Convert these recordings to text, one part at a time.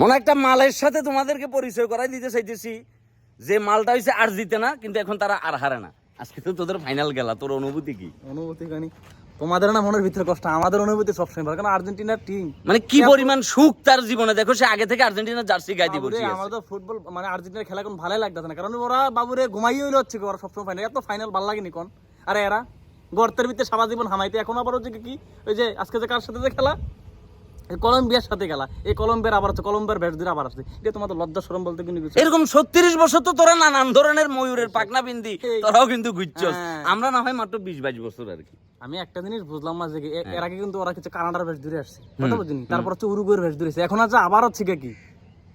মনে একটা মালের সাথে তোমাদেরকে পরিচয় করাই দিতে চাইতেছি। যে মালটা হয়েছে আর জিতে না কিন্তু এখন তারা আর হারে না। আজকে তো তোদের ফাইনাল গেলা তোর অনুভূতি কি? অনুভূতি কানি তোমাদের না মনের ভিতরে কষ্ট আমাদের অনুভূতি সবসময় ভালো কারণ আর্জেন্টিনার টিম মানে কি পরিমাণ সুখ তার জীবনে? দেখো সে আগে থেকে আর্জেন্টিনার জার্সি গাই দিব আমাদের ফুটবল মানে আর্জেন্টিনার খেলা কোন ভালোই লাগতেছে না কারণ ওরা বাবুরে ঘুমাই হইল হচ্ছে ওরা সবসময় ফাইনাল এত ফাইনাল ভালো লাগেনি কোন। আরে এরা গর্তের ভিতরে সারা জীবন হামাইতে এখন আবার হচ্ছে কি? ওই যে আজকে যে কার সাথে যে খেলা? কলম্বিয়ার সাথে খেলা এই কলম্বিয়ার আবার আছে কলম্বিয়ার ব্যাট দিয়ে আবার আসছে এটা তোমাদের লজ্জা সরম বলতে কিন্তু এরকম ছত্রিশ বছর তো তোরা নানান ধরনের ময়ূরের পাকনা বিন্দি তোরাও কিন্তু ঘুরছস। হ্যাঁ। আমরা না হয় মাত্র বিশ বাইশ বছর আর কি। আমি একটা জিনিস বুঝলাম না যে কি, এ- হ্যাঁ। এর আগে কিন্তু ওরা কিছু কানাডার ব্যাট ধরে আসছে। কথা বুঝিনি? তারপর হচ্ছে উরুগুয়ের ব্যাট ধরেছে এখন আছে আবার হচ্ছে কি?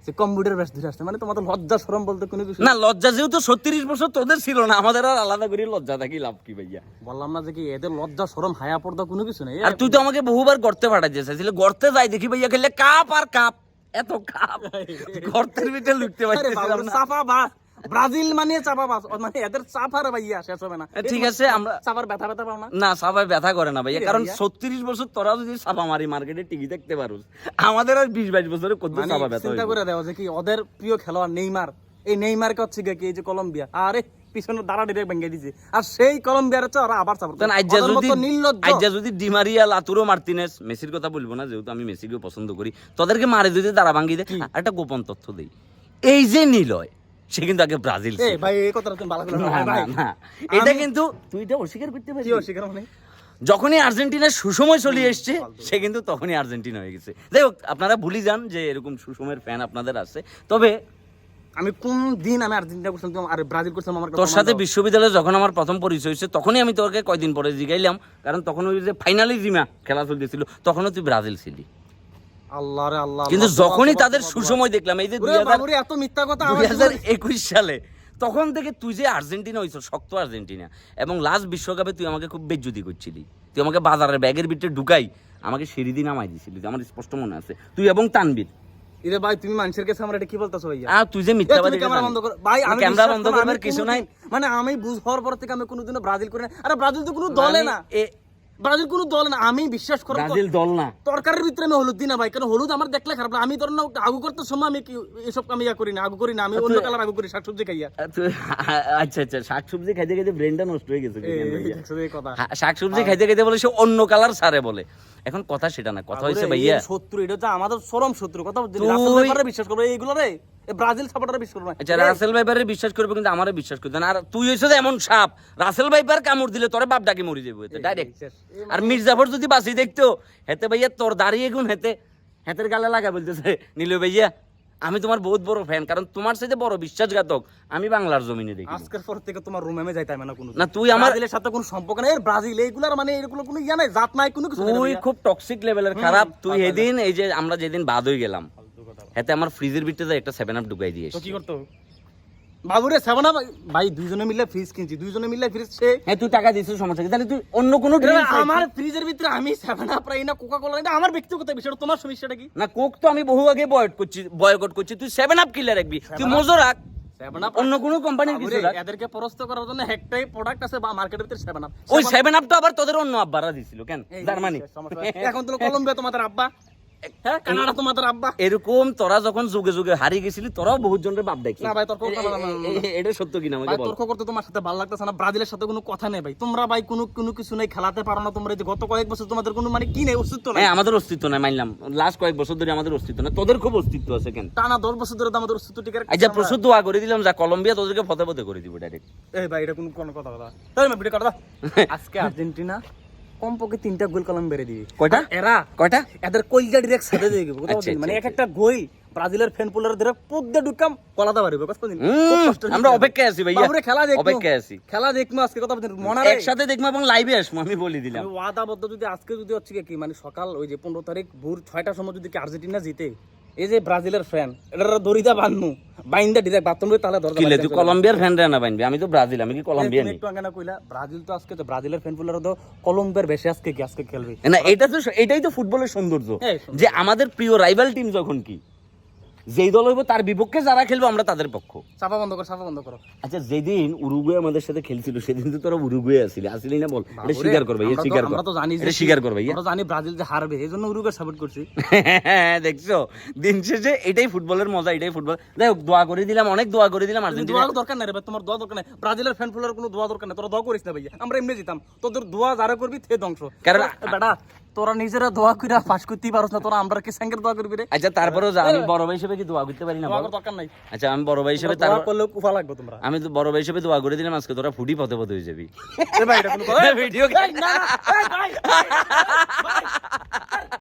যে কম্পিউটার ব্যাস ধরে আসছে। মানে তোমাদের লজ্জা সরম বলতে কোনো কিছু না লজ্জা যেহেতু ছত্রিশ বছর তোদের ছিল না আমাদের আর আলাদা করে লজ্জা থাকি লাভ কি ভাইয়া? বললাম না যে কি এদের লজ্জা সরম হায়া পর্দা কোনো কিছু নেই? আর তুই তো আমাকে বহুবার গর্তে পাঠাইতে চাইছিলে গর্তে যাই দেখি ভাইয়া খেললে কাপ আর কাপ। এত কাপ। গর্তের ভিতরে লুকতে বাবা, চাপা বাস ব্রাজিল মানে চাপা বাস মানে এদের ভাইয়া শেষ হবে না। ঠিক আছে আমরা চাপার ব্যথা ব্যথা পাও না? না সাবাই ব্যথা করে না ভাইয়া কারণ ছত্রিশ বছর তোরা যদি সাবা মারি মার্কেটে টিভি দেখতে পারোস। আমাদের আর বিশ বাইশ বছরে কত মানে সাবা ব্যথা চিন্তা করে দেওয়া যে কি ওদের প্রিয় খেলোয়াড় নেইমার। এই নেইমারকে হচ্ছে কি এই যে কলম্বিয়া আরে পিছনে দাঁড়া ডিরেক্ট ভেঙে দিছে। আর সেই কলম্বিয়ার হচ্ছে ওরা আবার চাপা কারণ আজ্জা যদি আজ্জা যদি ডিমারিয়া লাতুরো মার্টিনেস মেসির কথা বলব না যেহেতু আমি মেসিকেও পছন্দ করি তোদেরকে মারে যদি তারা ভাঙ্গি দেয় একটা গোপন তথ্য দেই। এই যে নিলয় সে কিন্তু আগে ব্রাজিল ভাই এই কথাটা তুমি ভালো করে না, ভাই, ভাই। না, না। এটা কিন্তু তুই এটা অস্বীকার করতে অস্বীকার মানে? যখনই আর্জেন্টিনার সুসময় চলে এসছে সে কিন্তু তখনই আর্জেন্টিনা হয়ে গেছে। যাই হোক আপনারা ভুলি যান যে এরকম সুসময়ের ফ্যান আপনাদের আছে। তবে আমি কোন দিন আমি আর্জেন্টিনা করছিলাম তুমি আর ব্রাজিল করছিলাম আমার তোর সাথে বিশ্ববিদ্যালয়ে যখন আমার প্রথম পরিচয় হয়েছে তখনই আমি তোকে কয়দিন পরে জিগাইলাম। কারণ তখন ওই যে ফাইনালি জিমা খেলা চলতেছিল তখনও তুই ব্রাজিল ছিলি। আল্লাহ রে আল্লাহ কিন্তু যখনই তাদের সুসময় দেখলাম এই যে দুই হাজার এত মিথ্যা কথা দুই হাজার একুশ সালে তখন থেকে তুই যে আর্জেন্টিনা হয়েছ শক্ত আর্জেন্টিনা এবং লাস্ট বিশ্বকাপে তুই আমাকে খুব বেজ্জুতি করছিলি। তুই আমাকে বাজারের ব্যাগের ভিতরে ঢুকাই আমাকে সিঁড়ি দিয়ে নামাই দিছিলি আমার স্পষ্ট মনে আছে। তুই এবং তানবির ইরে ভাই তুমি মানুষের কাছে আমরা এটা কি বলতেছো ভাইয়া? আর তুই যে মিথ্যাবাদী ক্যামেরা বন্ধ করো। ভাই আমি ক্যামেরা বন্ধ করো, করবার আমি কিছু নাই। মানে আমি বুঝ হওয়ার পর থেকে আমি কোনোদিনও ব্রাজিল করি না আরে ব্রাজিল তো কোনো দলে না। ব্রাজিল কোনো দল না আমি বিশ্বাস করো ব্রাজিল দল না। তরকারির ভিতরে আমি হলুদ দিই না ভাই কারণ হলুদ আমার দেখলে খারাপ লাগে। আমি ধর না আগু করতে সময় আমি কি- এসব আমি ইয়া করি না আগু করি না আমি অন্য কালার আগু করি শাকসবজি খাইয়া। তুই- আচ্ছা আচ্ছা শাকসবজি খাইতে খাইতে ব্রেনটা নষ্ট হয়ে গেছে শাকসবজি খাইতে খাইতে বলে সে অন্য কালার সারে বলে। এখন কথা সেটা না কথা হয়েছে ভাইয়া। শত্রু এটা আমাদের চরম শত্রু কথা বিশ্বাস করব এইগুলো রে। ব্রাজিল সাপোর্টারে বিশ্বাস করব। আচ্ছা রাসেল ভাইপারে বিশ্বাস করবে কিন্তু আমারে বিশ্বাস করবে না। আর তুই হয়েছে যে এমন সাপ। রাসেল ভাইপার কামড় দিলে তোরে বাপ ডাকে মরে যাবে ডাইরেক্ট আর মির্জাফর যদি বাঁচি দেখতো হেতে ভাইয়া তোর দাঁড়িয়ে গুণ হেতে হেতের গালে লাগা বলতেছে নীল ভাইয়া আমি তোমার বহুত বড় ফ্যান কারণ তোমার সাথে বড় বিশ্বাসঘাতক আমি বাংলার জমিনে দেখি। আজকের পর থেকে তোমার রুমে আমি যাইতাম না কোনো না তুই আমার ব্রাজিলের সাথে কোনো সম্পর্ক নেই। ব্রাজিল এইগুলার মানে এগুলো কোনো ইয়া নাই জাত নাই কোনো কিছু তুই খুব টক্সিক লেভেলের খারাপ। তুই এদিন এই যে আমরা যেদিন বাদ হয়ে গেলাম হেতে আমার ফ্রিজের ভিতরে একটা সেভেন আপ ঢুকাই দিয়ে তো কি করতে? বাবুরে সেভেন আপ ভাই দুইজনে মিলে ফ্রিজ কিনছি দুইজনে মিলে ফ্রিজ সে হ্যাঁ তুই টাকা দিছিস সমস্যা কি? তাহলে তুই অন্য কোনো? আমার ফ্রিজের ভিতরে আমি সেভেন আপ রাই না কোকা কোলা আমার ব্যক্তিগত বিষয় তোমার সমস্যাটা কি? না কোক তো আমি বহু আগে বয়কট করছি বয়কট করছি। তুই সেভেন আপ কিলে রাখবি। তুই মজো রাখ। অন্য কোনো কোম্পানির কিছু এদেরকে পরস্ত করার জন্য একটাই প্রোডাক্ট আছে বা মার্কেটের ভিতরে সেভেন আপ ওই সেভেন আপ তো আবার তোদের অন্য আব্বারা দিছিল কেন? জার্মানি। এখন তো কলম্বিয়া তোমাদের আব্বা। কানাডা তোমাদের আব্বা। এরকম তোরা যখন যুগে যুগে হারিয়ে গেছিলি তোরাও বহুত জনের বাপ দেখছিস। না ভাই, তর্ক করতে হবে না, না, না, না। এটা সত্য কিনা আমাকে তর্ক করতে তোমার সাথে ভালো লাগতেছে না ব্রাজিলের সাথে কোনো কথা নেই ভাই। তোমরা ভাই কোনো কোনো কিছু নেই খেলাতে পারো না তোমরা যে গত কয়েক বছর তোমাদের কোনো মানে কি নেই অস্তিত্ব নাই। হ্যাঁ আমাদের অস্তিত্ব নাই মানলাম। লাস্ট কয়েক বছর ধরে আমাদের অস্তিত্ব নাই। তোদের খুব অস্তিত্ব আছে কেন? টানা দশ বছর ধরে আমাদের অস্তিত্ব টিকে রাখতেছি আচ্ছা। প্রচুর দোয়া করে দিলাম যা কলম্বিয়া তোদেরকে ফতে ফতে করে দিব ডাইরেক্ট এই ভাই এটা কোনো কোনো কথা কথা তাই না ভিডিও কাটা আজকে আর্জেন্টিনা কমপক্ষে তিনটা গোল কলম বেড়ে দিবে। কয়টা? এরা কয়টা? এদের কলজা ডিরেক্ট সাথে দিয়ে দেবে আচ্ছা, মানে আচ্ছা, এক একটা গোল ব্রাজিলের ফ্যান পুলার ধরে পদ্মে ঢুকাম পারবে আমরা অপেক্ষায় আছি ভাইয়া বাবুরে খেলা দেখব। অপেক্ষায় আছি। খেলা দেখব আজকে কথা বলছেন মনারে একসাথে দেখব এবং লাইভে আসব আমি বলে দিলাম। ওয়াদাবদ্ধ যদি আজকে যদি হচ্ছে কি মানে সকাল ওই যে পনেরো তারিখ ভোর ছয়টার সময় যদি আর্জেন্টিনা জিতে এই যে ব্রাজিলের ফ্যান এটা দড়িদা বান্ধু বাইন্দা ডিরেক্ট বাথরুম তাহলে ধরতে কিলে তুই কলম্বিয়ার ফ্যান রে না বানবি আমি তো ব্রাজিল আমি কি কলম্বিয়া নি একটু আগে না কইলা ব্রাজিল তো আজকে তো ব্রাজিলের ফ্যান ফুলার তো কলম্বিয়ার বেশি আজকে কি আজকে খেলবে? না এটা তো এটাই তো ফুটবলের সৌন্দর্য। যে আমাদের প্রিয় রাইভাল টিম যখন কি? যেই দল হইব তার বিপক্ষে যারা খেলব আমরা তাদের পক্ষ। চাপা বন্ধ করো চাপা বন্ধ করো। আচ্ছা যেদিন উরুগুয়ে আমাদের সাথে খেলছিল সেদিন তো তোরা উরুগুয়ে আসিলি আসলি না বল? এটা স্বীকার করবে আমরা স্বীকার কর আমরা তো জানি যে স্বীকার করবে আমরা জানি ব্রাজিল যে হারবে এই জন্য উরুগুয়ে সাপোর্ট করছি। দেখছ? দিন শেষে এটাই ফুটবলের মজা এটাই ফুটবল। যাই হোক দোয়া করে দিলাম অনেক দোয়া করে দিলাম আর্জেন্টিনা দোয়া দরকার নাই রে ভাই তোমার দোয়া দরকার নাই। ব্রাজিলের ফ্যান ফুলের কোনো দোয়া দরকার নাই তোরা দোয়া করিস না ভাইয়া। আমরা এমনি জিতাম। তোদের দোয়া যারা করবি থে ধ্বংস। কারণ- বেটা তোরা নিজেরা দোয়া কইরা পাস করতেই পারছ না তোরা আমরা কি সঙ্গে দোয়া করবি রে। আচ্ছা তারপরেও যা আমি বড় ভাই হিসেবে কি দোয়া করতে পারি না দোয়া দরকার নাই। আচ্ছা আমি বড় ভাই হিসেবে তার করলেও কুফা লাগবে তোমরা। আমি তো বড় ভাই হিসেবে দোয়া করে দিলাম আজকে তোরা ফুটি পথে পথে হয়ে যাবি। এ ভাই এটা কোন ভিডিও না,